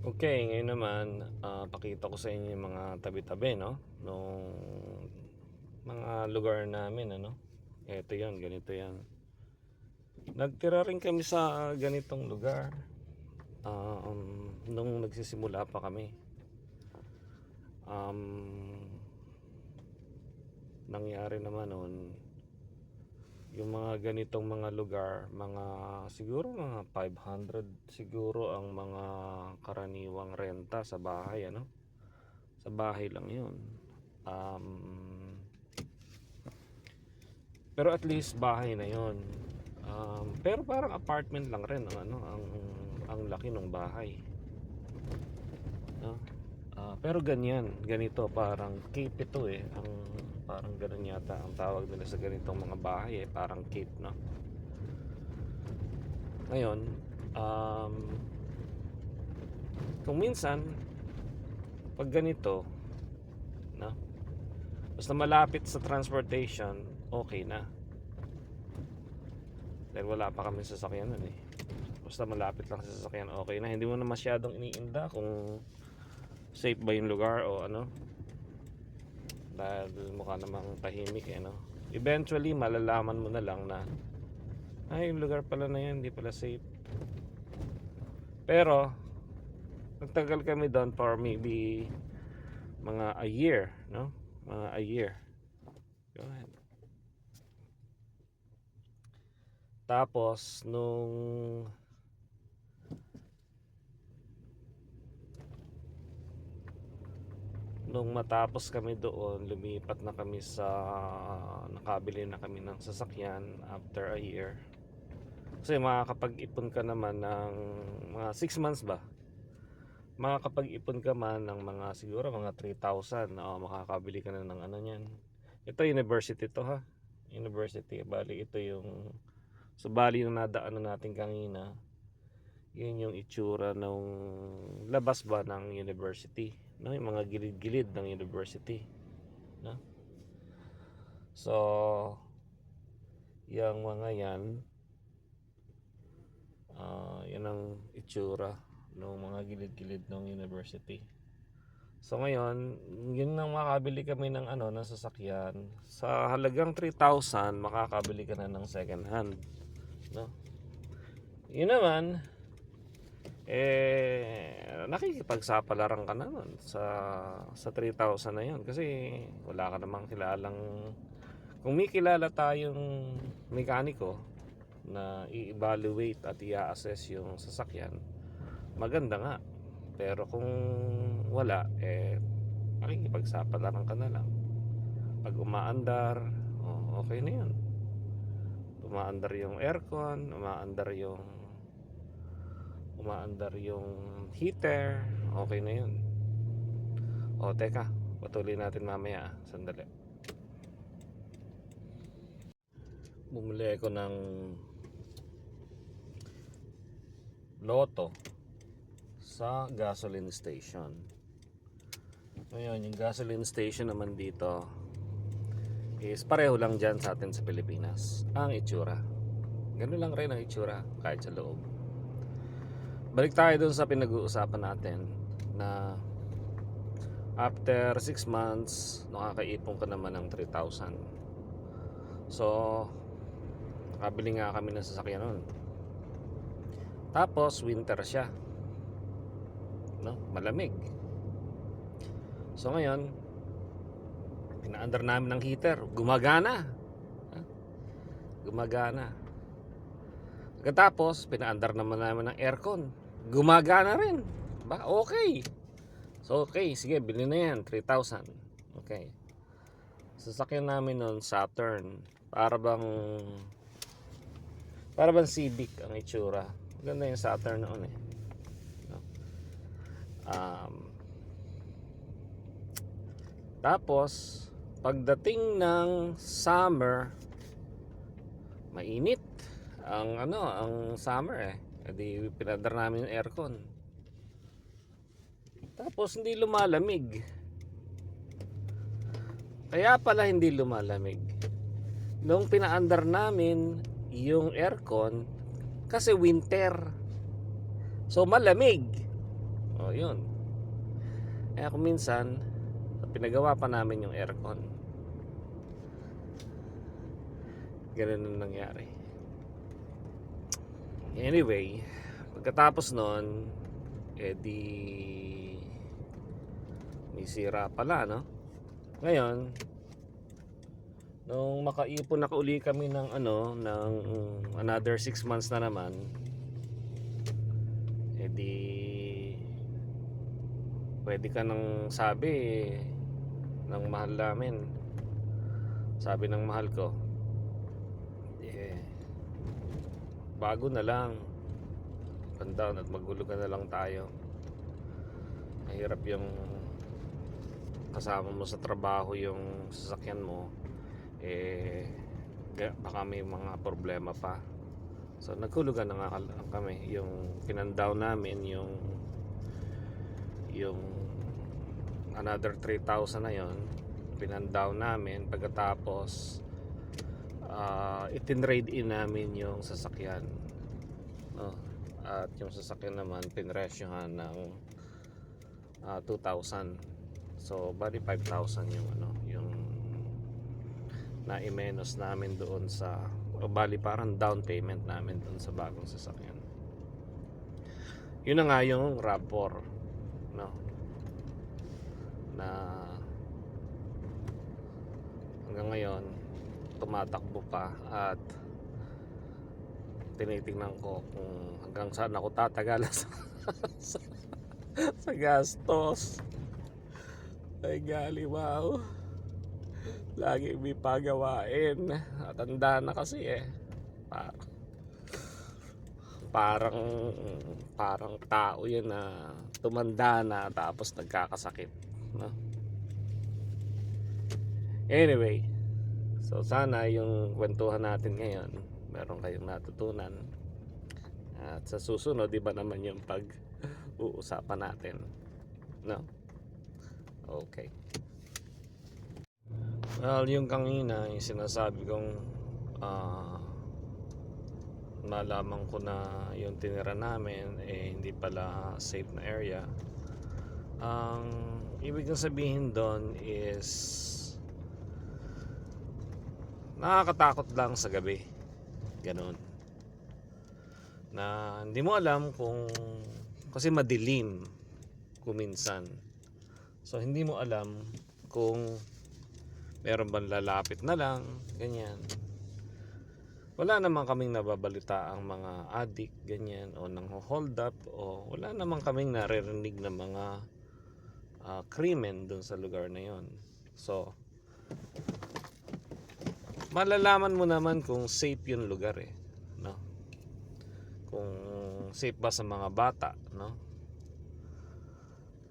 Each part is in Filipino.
Okay, ngayon naman, ah, pakita ko sa inyo yung mga tabi-tabi, no? Nung mga lugar namin, ano? Ito yan, ganito yan. Nagtira rin kami sa ganitong lugar. ah, um, nung nagsisimula pa kami. Um, nangyari naman noon, yung mga ganitong mga lugar, mga siguro mga 500 siguro ang mga karaniwang renta sa bahay, ano? Sa bahay lang 'yun. Um, pero at least bahay na 'yon. Um, pero parang apartment lang rin ang ano, ang ang laki ng bahay. No? Ah, pero ganyan, ganito parang cape ito eh. Ang parang ganun yata ang tawag nila sa ganitong mga bahay eh, parang cape, no? Ngayon, um, kung minsan pag ganito, no? Basta malapit sa transportation, okay na. Dahil wala pa kami sasakyan nun eh. Basta malapit lang sa sasakyan, okay na. Hindi mo na masyadong iniinda kung safe ba yung lugar o ano. Dahil mukha namang tahimik eh, no? Eventually, malalaman mo na lang na ay, yung lugar pala na yan, hindi pala safe. Pero, nagtagal kami doon for maybe mga a year, no? Mga a year. Go ahead. Tapos, nung nung matapos kami doon, lumipat na kami sa nakabili na kami ng sasakyan after a year. Kasi makakapag-ipon ka naman ng mga 6 months ba? Makakapag-ipon ka man ng mga siguro mga 3,000 o makakabili ka na ng ano niyan. Ito university to ha. University. Bali ito yung so bali na nadaanan natin kanina. Yun yung itsura ng labas ba ng university. No? Yung mga gilid-gilid ng university. No? So, yung mga yan, ah yan ang itsura ng mga gilid-gilid ng university. So ngayon, yun nang makabili kami ng ano ng sasakyan. Sa halagang 3,000, makakabili ka na ng second hand, no? Yun naman eh nakikipagsapalaran ka na sa sa 3,000 na yun. Kasi wala ka namang kilalang kung may kilala tayong mekaniko na i-evaluate at i-assess yung sasakyan maganda nga. Pero kung wala eh makikipagsapalaran ka na lang. Pag umaandar oh, okay na yun. Umaandar yung aircon umaandar yung umaandar yung heater. Okay na yun. O teka. Patuloy natin mamaya ah. sandali. Bumili ako ng loto sa gasoline station. Ngayon yung gasoline station naman dito is pareho lang dyan sa atin sa Pilipinas. Ang itsura. Ganun lang rin ang itsura kahit sa loob balik tayo dun sa pinag-uusapan natin na after 6 months nakakaipon ka naman ng 3,000 so nakabili nga kami ng sasakyan nun. Tapos winter siya. No? malamig. So ngayon pinaandar namin ng heater. Gumagana. Gumagana. Pagkatapos, pinaandar naman namin ng aircon. Gumagana rin. Ba, okay. So, okay. Sige, bili na yan. 3,000. Okay. Sasakyan namin nun, Saturn. Para bang... Para bang Civic ang itsura. Maganda yung Saturn noon eh. No? Um, tapos, pagdating ng summer, mainit ang ano, ang summer eh. Edi pinadar namin yung aircon. Tapos hindi lumalamig. Kaya pala hindi lumalamig. Nung pinaandar namin yung aircon kasi winter. So malamig. O yun. Eh kung minsan, pinagawa pa namin yung aircon. Ganun ang nangyari. Anyway, pagkatapos nun, eh di may sira pala, no? Ngayon, nung makaipon na uli kami ng ano, ng another 6 months na naman, eh di pwede ka nang sabi ng mahal namin. Sabi ng mahal ko, eh, bago na lang. Pandown at magulugan na lang tayo. Mahirap yung kasama mo sa trabaho yung sasakyan mo eh baka may mga problema pa so nagkulugan na nga kami yung pinandown namin yung yung another 3,000 na yon pinandown namin pagkatapos uh, itinrade in namin yung sasakyan no? at yung sasakyan naman pinresyohan ng ah, 2,000 So, bali 5,000 yung ano, yung na-menos namin doon sa o bali parang down payment namin doon sa bagong sasakyan. Yun na nga yung RAV4 no. Na hanggang ngayon tumatakbo pa at tinitingnan ko kung hanggang saan ako tatagal sa, sa, sa gastos. Ay gali wow. Lagi may pagawain. At tanda na kasi eh. Parang, parang parang tao yun na tumanda na tapos nagkakasakit. No? Anyway, so sana yung kwentuhan natin ngayon, meron kayong natutunan. At sa susunod, di ba naman yung pag-uusapan natin? No? Okay. Well, yung kanina, yung sinasabi kong ah nalaman ko na yung tinira namin eh hindi pala safe na area. Ang ibig kong sabihin doon is nakakatakot lang sa gabi. Ganon. Na hindi mo alam kung kasi madilim kuminsan. So hindi mo alam kung meron bang lalapit na lang, ganyan. Wala naman kaming nababalita ang mga addict, ganyan, o nang hold up, o wala naman kaming naririnig na mga ah, krimen dun sa lugar na yon. So, malalaman mo naman kung safe yung lugar eh, no? Kung safe ba sa mga bata, no?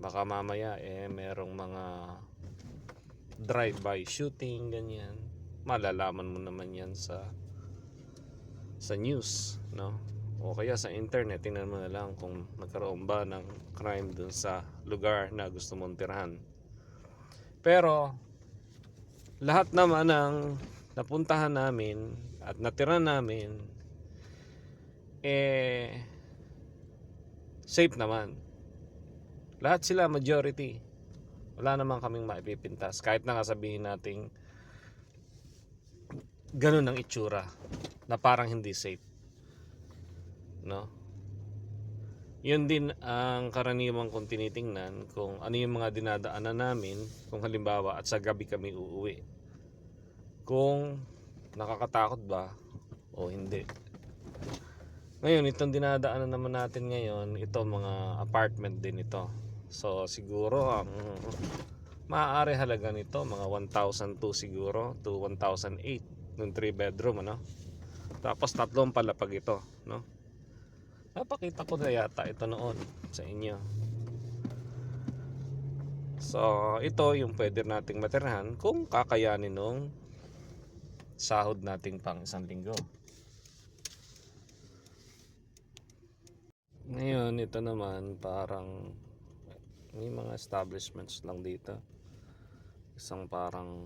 baka mamaya eh merong mga drive-by shooting ganyan malalaman mo naman yan sa sa news no o kaya sa internet tingnan mo na lang kung nagkaroon ba ng crime dun sa lugar na gusto mong tirahan pero lahat naman ng napuntahan namin at natira namin eh safe naman lahat sila majority. Wala naman kaming maipipintas. Kahit na nga sabihin nating ganun ang itsura na parang hindi safe. No? Yun din ang karaniwang kong tinitingnan kung ano yung mga dinadaanan namin kung halimbawa at sa gabi kami uuwi. Kung nakakatakot ba o hindi. Ngayon, itong dinadaanan naman natin ngayon, ito mga apartment din ito. So siguro ang maaari halaga nito mga 1,002 siguro to 1,008 ng 3 bedroom ano. Tapos tatlong palapag ito, no? Napakita ko na yata ito noon sa inyo. So, ito yung pwede nating matirahan kung kakayanin nung sahod nating pang isang linggo. Ngayon, ito naman parang may mga establishments lang dito. Isang parang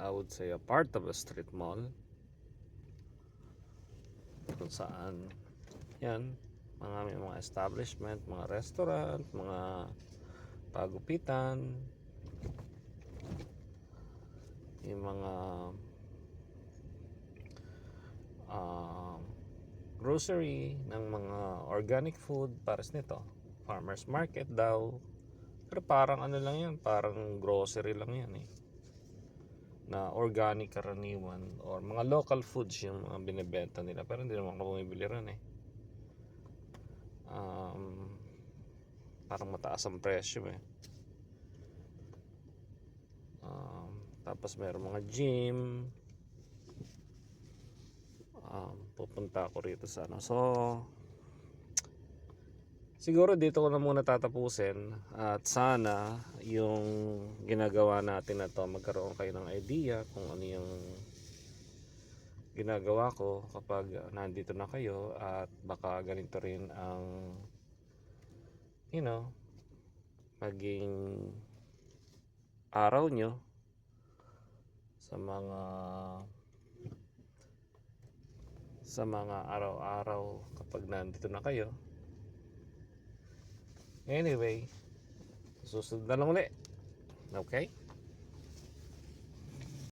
I would say a part of a street mall kung saan yan mga may mga establishment, mga restaurant, mga pagupitan, yung mga ah, grocery ng mga organic food pares nito. Farmers market daw. Pero parang ano lang yan parang grocery lang yan eh. Na organic karaniwan or mga local foods yung mga binibenta nila. Pero hindi naman ako bumibili ron eh. Um, parang mataas ang presyo eh. Um, tapos meron mga gym. Um, pupunta ako rito sa ano. So siguro dito ko na muna tatapusin at sana yung ginagawa natin na to magkaroon kayo ng idea kung ano yung ginagawa ko kapag nandito na kayo at baka ganito rin ang you know maging araw nyo sa mga sa mga araw-araw kapag nandito na kayo. Anyway susunod na lang ulit. Okay